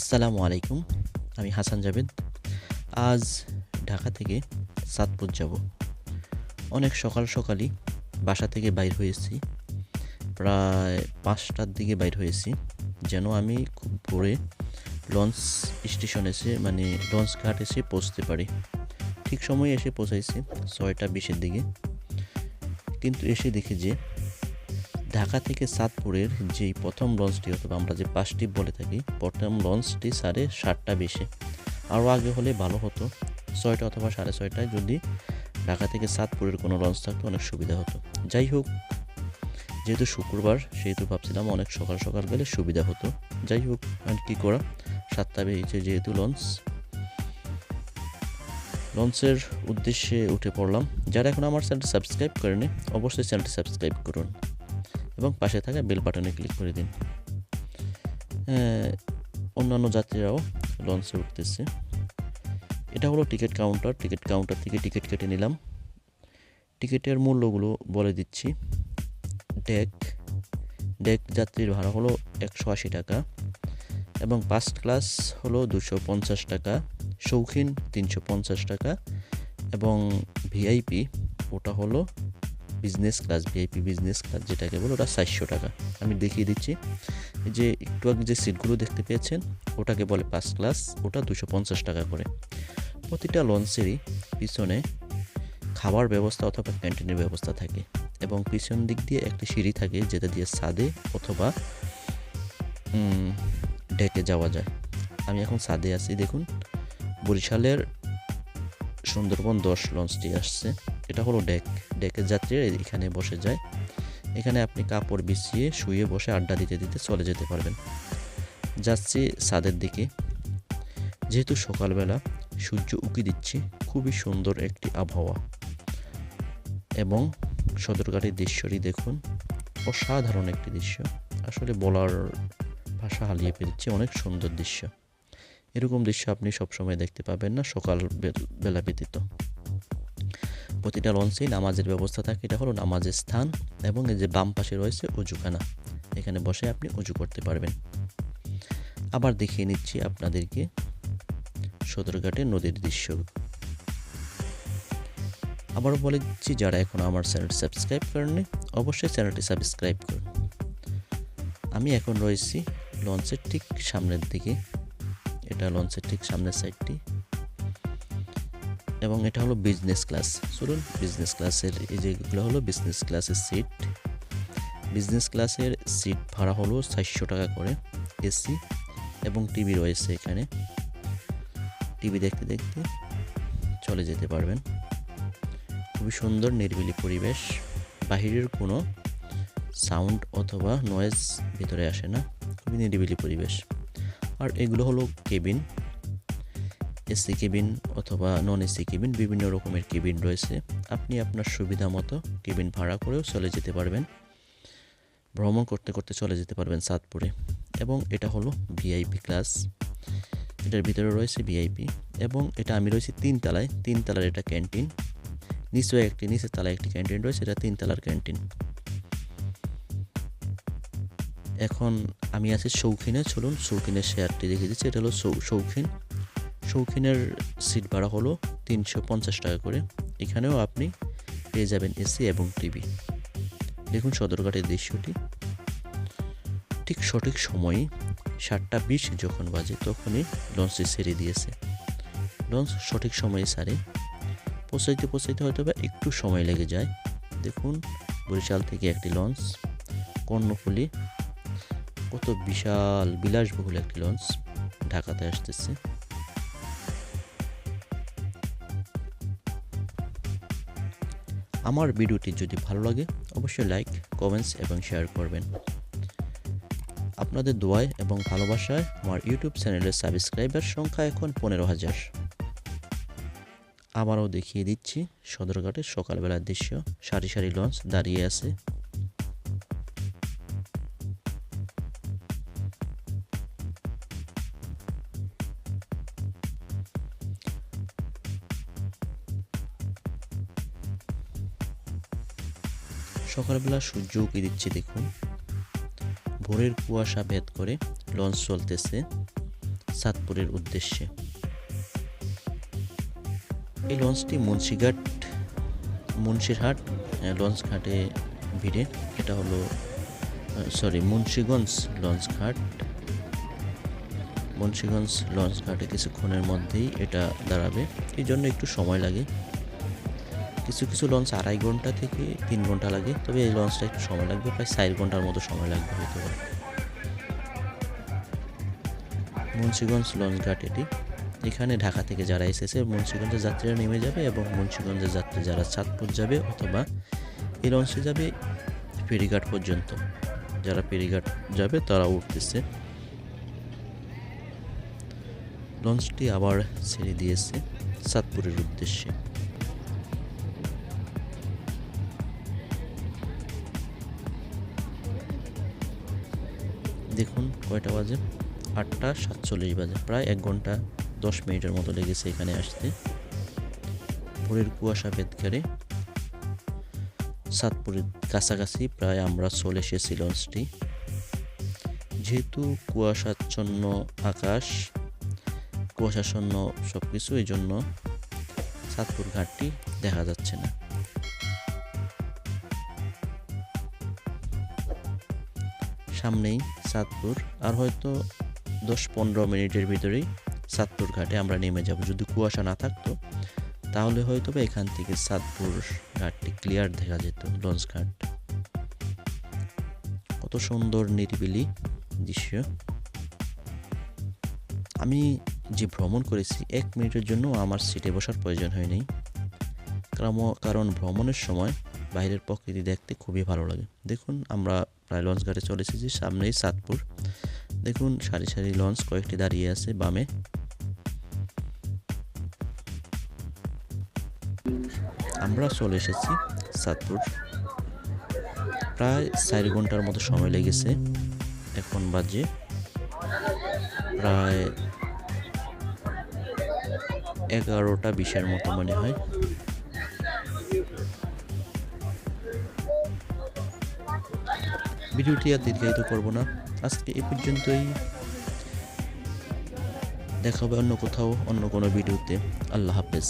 আসসালামু আলাইকুম, আমি হাসান জাভেদ। আজ ঢাকা থেকে সাতপুর যাব। অনেক সকাল সকালই বাসা থেকে বাইর হয়েছি। প্রায় পাঁচটার দিকে বাইর হয়েছি। যেন আমি খুব ভোরে লঞ্চ স্টেশন এসে মানে লঞ্চ ঘাট এসে পৌঁছতে পারি। ঠিক সময়ে এসে পৌঁছাইছি ছয়টা বিশের দিকে। কিন্তু এসে দেখি যে ঢাকা থেকে সাতপুরের যেই প্রথম লঞ্চটি অথবা আমরা যে পাঁচটি বলে থাকি, প্রথম লঞ্চটি সাড়ে সাতটা বেশি। আরও আগে হলে ভালো হতো, ছয়টা অথবা সাড়ে ছয়টায় যদি ঢাকা থেকে সাতপুরের কোনো লঞ্চ থাকতো অনেক সুবিধা হতো। যাই হোক, যেহেতু শুক্রবার, সেহেতু ভাবছিলাম অনেক সকাল সকাল গেলে সুবিধা হতো। যাই হোক, আর কী করা? সাতটা বেরিয়েছে যেহেতু লঞ্চ। লঞ্চের উদ্দেশ্যে উঠে পড়লাম। যারা এখন আমার চ্যানেলটি সাবস্ক্রাইব করেনি অবশ্যই চ্যানেলটি সাবস্ক্রাইব করুন। এবং পাশে থাকা বেল বাটনে ক্লিক করে দিন। অন্যান্য যাত্রীরাও লঞ্চে উঠতেছে। এটা হলো টিকিট কাউন্টার। টিকিট কাউন্টার থেকে টিকিট কেটে নিলাম। টিকিটের মূল্যগুলো বলে দিচ্ছি। ডেক। ডেক যাত্রীর ভাড়া হলো একশো আশি টাকা এবং ফার্স্ট ক্লাস হলো দুশো পঞ্চাশ টাকা, শৌখিন তিনশো পঞ্চাশ টাকা এবং ভিআইপি ওটা হলো business class VIP business class যেটাকে বলো ওটা চারশো টাকা। আমি দেখিয়ে দিচ্ছি যে একটু আগে যে সিটগুলো দেখতে পেয়েছেন, ওটাকে বলে ফার্স্ট ক্লাস ওটা দুশো পঞ্চাশ টাকা করে। প্রতিটা লঞ্চেরই পিছনে খাবার ব্যবস্থা অথবা ক্যান্টিনের ব্যবস্থা থাকে এবং পিছন দিক দিয়ে একটি সিঁড়ি থাকে যেটা দিয়ে ছাদে অথবা ডেকে যাওয়া যায়। আমি এখন ছাদে আছি, দেখুন, বরিশালের সুন্দরবন দশ লঞ্চটি আসছে। এটা হলো ডেক, ডেকের যাত্রীরা এখানে বসে যায়। এখানে আপনি কাপড় বিছিয়ে শুয়ে বসে আড্ডা দিতে দিতে চলে যেতে পারবেন। যাচ্ছি ছাদের দিকে। যেহেতু সকালবেলা সূর্য উকি দিচ্ছে, খুবই সুন্দর একটি আবহাওয়া। এবং সদরঘাটের দৃশ্যটি দেখুন, অসাধারণ একটি দৃশ্য। আসলে বলার ভাষা হারিয়ে ফেলছে, অনেক সুন্দর দৃশ্য। এরকম দৃশ্য আপনি সবসময় দেখতে পাবেন না সকাল বেলা ব্যতীত। প্রতিটা লঞ্চেই নামাজের ব্যবস্থা থাকে। এটা হলো নামাজের স্থান এবং এই যে বাম পাশে রয়েছে উজুখানা এখানে বসে আপনি উজু করতে পারবেন। আবার দেখিয়ে নিচ্ছি আপনাদেরকে সদরঘাটের নদীর দৃশ্য। আবারও বলে দিচ্ছি, যারা এখন আমার চ্যানেল সাবস্ক্রাইব করেননি, অবশ্যই চ্যানেলটি সাবস্ক্রাইব করুন। আমি এখন রয়েছি লঞ্চের ঠিক সামনের দিকে। এটা লঞ্চের ঠিক সামনের সাইডটি এবং এটা হলো বিজনেস ক্লাস চলুন বিজনেস ক্লাসের এই যেগুলো হলো বিজনেস ক্লাসের সিট বিজনেস ক্লাসের সিট ভাড়া হলো চারশো টাকা করে এসি এবং টিভি রয়েছে এখানে। টিভি দেখতে দেখতে চলে যেতে পারবেন। খুবই সুন্দর, নির্বিলি পরিবেশ। বাহিরের কোনো সাউন্ড অথবা নয়েজ ভিতরে আসে না। খুবই নিরিবিলি পরিবেশ। আর এগুলো হলো কেবিন এসি কেবিন অথবা নন এসি কেবিন বিভিন্ন রকমের কেবিন রয়েছে। আপনি আপনার সুবিধা মতো কেবিন ভাড়া করেও চলে যেতে পারবেন। ভ্রমণ করতে করতে চলে যেতে পারবেন সাতপুরে। এবং এটা হলো ভিআইপি ক্লাস। এটার ভিতরে রয়েছে ভিআইপি। এবং এটা আমি রয়েছি তিন তলায়। তিন তলার এটা ক্যান্টিন। নিচে একটি, নিচের তলায় একটি ক্যান্টিন রয়েছে। এটা তিন তলার ক্যান্টিন। এখন আমি আছি শৌখিনে। চলুন শৌখিনের শেয়ারটি দেখে দিচ্ছি। এটা হলো শৌখিন। শৌখিনের সিট ভাড়া হলো তিনশো পঞ্চাশ টাকা করে। এখানেও আপনি পেয়ে যাবেন এসি এবং টিভি। দেখুন সদরঘাটের দৃশ্যটি। ঠিক সঠিক সময়ে সাতটা বিশ যখন বাজে তখনই লঞ্চটি ছেড়ে দিয়েছে। লঞ্চ সঠিক সময়ে ছাড়ে পৌঁছাইতে পৌঁছাইতে হয়তো বা একটু সময় লেগে যায়। দেখুন বরিশাল থেকে একটি লঞ্চ, কর্ণফুলি, কত বিশাল, বিলাসবহুল একটি লঞ্চ ঢাকাতে আসতেছে। আমার ভিডিওটি যদি ভালো লাগে, অবশ্যই লাইক কমেন্টস এবং শেয়ার করবেন। আপনাদের দোয়ায় এবং ভালোবাসায় আমার ইউটিউব চ্যানেলের সাবস্ক্রাইবার সংখ্যা এখন পনেরো হাজার। আবারও দেখিয়ে দিচ্ছি সদরঘাটের সকালবেলার দৃশ্য। সারি সারি লঞ্চ দাঁড়িয়ে আছে। সকালবেলা সূর্য উঁকি দিচ্ছে দেখুন। ভোরের কুয়াশা ভেদ করে লঞ্চ চলতেছে সাতপুরের উদ্দেশ্যে। এই লঞ্চটি মুন্সিঘাট, মুন্সিরহাট লঞ্চ ঘাটে ভিড়ে। এটা হলো সরি মুন্সিগঞ্জ লঞ্চ ঘাট। মুন্সিগঞ্জ লঞ্চ ঘাটে কিছুক্ষণের মধ্যেই এটা দাঁড়াবে। এই জন্য একটু সময় লাগে। কিছু কিছু লঞ্চ আড়াই ঘণ্টা থেকে তিন ঘণ্টা লাগে। তবে এই লঞ্চটা একটু সময় লাগবে, প্রায় চার ঘণ্টার মতো সময় লাগবে হয়তো। মুন্সিগঞ্জ লঞ্চ ঘাট এটি। এখানে ঢাকা থেকে যারা এসেছে মুন্সিগঞ্জের যাত্রীরা নেমে যাবে এবং মুন্সিগঞ্জের যাত্রী যারা চাঁদপুর যাবে অথবা এই লঞ্চে যাবে ফেরিঘাট পর্যন্ত। যারা ফেরিঘাট যাবে, তারা উঠতেছে। লঞ্চটি আবার ছেড়ে দিয়েছে চাঁদপুরের উদ্দেশ্যে। দেখুন কয়টা বাজে? আটটা সাতচল্লিশ বাজে, প্রায় এক ঘণ্টা দশ মিনিটের মতো লেগেছে এখানে আসতে। ভোরের কুয়াশা ভেদ করে সাতপুরের কাছাকাছি প্রায় আমরা চলে এসেছি লঞ্চটি। যেহেতু কুয়াশাচ্ছন্ন আকাশ, কুয়াশাচ্ছন্ন সব কিছু এই জন্য সাতপুর ঘাটটি দেখা যাচ্ছে না। সামনেই সাতপুর, আর হয়তো দশ পনেরো মিনিটের ভিতরেই সাতপুর ঘাটে আমরা নেমে যাব। যদি কুয়াশা না থাকতো, তাহলে হয়তো বা এখান থেকে সাতপুর ঘাটটি ক্লিয়ার দেখা যেত, লঞ্চ ঘাট। কত সুন্দর নিরিবিলি দৃশ্য। আমি যে ভ্রমণ করেছি, এক মিনিটের জন্য আমার সিটে বসার প্রয়োজন হয়নি। কারণ কারণ ভ্রমণের সময় বাইরের প্রকৃতি দেখতে খুবই ভালো লাগে। দেখুন, আমরা প্রায় লঞ্চ ঘাটে চলে এসেছি, সামনেই সাতপুর। দেখুন, সারি সারি লঞ্চ কয়েকটি দাঁড়িয়ে আছে বামে। আমরা চলে এসেছি সাতপুর। প্রায় চার ঘণ্টার মতো সময় লেগেছে, এখন বাজে প্রায় এগারোটা বিশের মতো মনে হয়। ভিডিওটি আর দীর্ঘায়িত করব না। আজকে এ পর্যন্তই। দেখা হবে অন্য কোথাও, অন্য কোনো ভিডিওতে। আল্লাহ হাফেজ।